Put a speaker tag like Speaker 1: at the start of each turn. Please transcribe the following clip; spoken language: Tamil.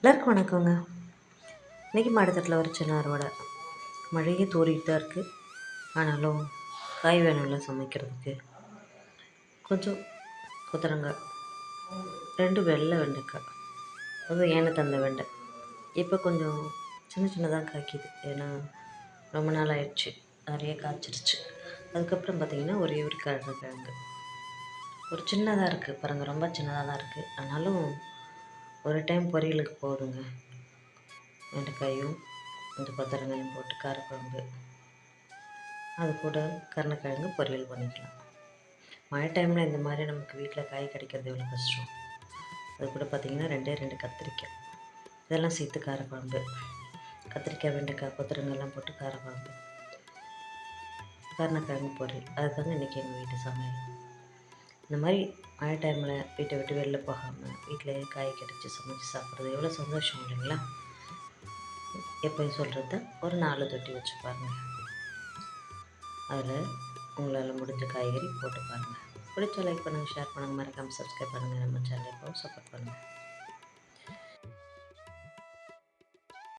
Speaker 1: எல்லாருக்கும் வணக்கங்க. இன்றைக்கி மாடத்தட்டில் ஒரு சின்ன அறுவடை. மழையே தூறிட்டு தான் இருக்குது ஆனாலும் காய் வேணும்ல சமைக்கிறதுக்கு. கொஞ்சம் கொத்தரங்காய் ரெண்டு வெள்ளை வெண்டைக்காய். அதுவும் ஏன தந்த வெண்டை. இப்போ கொஞ்சம் சின்ன சின்னதாக காய்க்குது. ஏன்னா ரொம்ப நாள் ஆயிடுச்சு. நிறைய காய்ச்சிருச்சு. அதுக்கப்புறம் பார்த்திங்கன்னா ஒரே ஒரு கிழங்கு. ஒரு சின்னதாக இருக்குது பாருங்கள் ரொம்ப சின்னதாக தான் இருக்குது ஆனாலும் ஒரு டைம் பொரியலுக்கு போதுங்க. வெண்டைக்காயும் கொஞ்சம் கொத்தரங்காயும் போட்டு காரக்குழம்பு. அது கூட கருணக்கிழங்கு பொரியல் பண்ணிக்கலாம். மழை டைமில் இந்த மாதிரி நமக்கு வீட்டில் காய் கிடைக்கிறது எவ்வளோ கஷ்டம். அது கூட பார்த்திங்கன்னா ரெண்டே ரெண்டு கத்திரிக்காய். இதெல்லாம் சேர்த்து காரக்குழம்பு. கத்திரிக்காய் வெண்டைக்காய் கொத்தரங்காய்லாம் போட்டு காரக்குழம்பு. கருணக்கிழங்கு பொரியல். அதுதாங்க இன்றைக்கி எங்கள் வீட்டு சமையல். இந்த மாதிரி மழை டைமில் வீட்டை விட்டு வெளில போகாமல் வீட்டிலேயே காய் கிடச்சி சமைச்சு சாப்பிட்றது எவ்வளோ சந்தோஷம் இல்லைங்களா? எப்போயும் சொல்கிறத ஒரு நாலு தொட்டி வச்சு பாருங்கள் அதில் உங்களால் முடிஞ்ச காய்கறி போட்டு பாருங்கள் பிடிச்ச லைக் பண்ணுங்கள் ஷேர் பண்ணுங்கள் மறக்காமல் சப்ஸ்கிரைப் பண்ணுங்கள் நம்ம சேனலுக்கும் சப்போர்ட்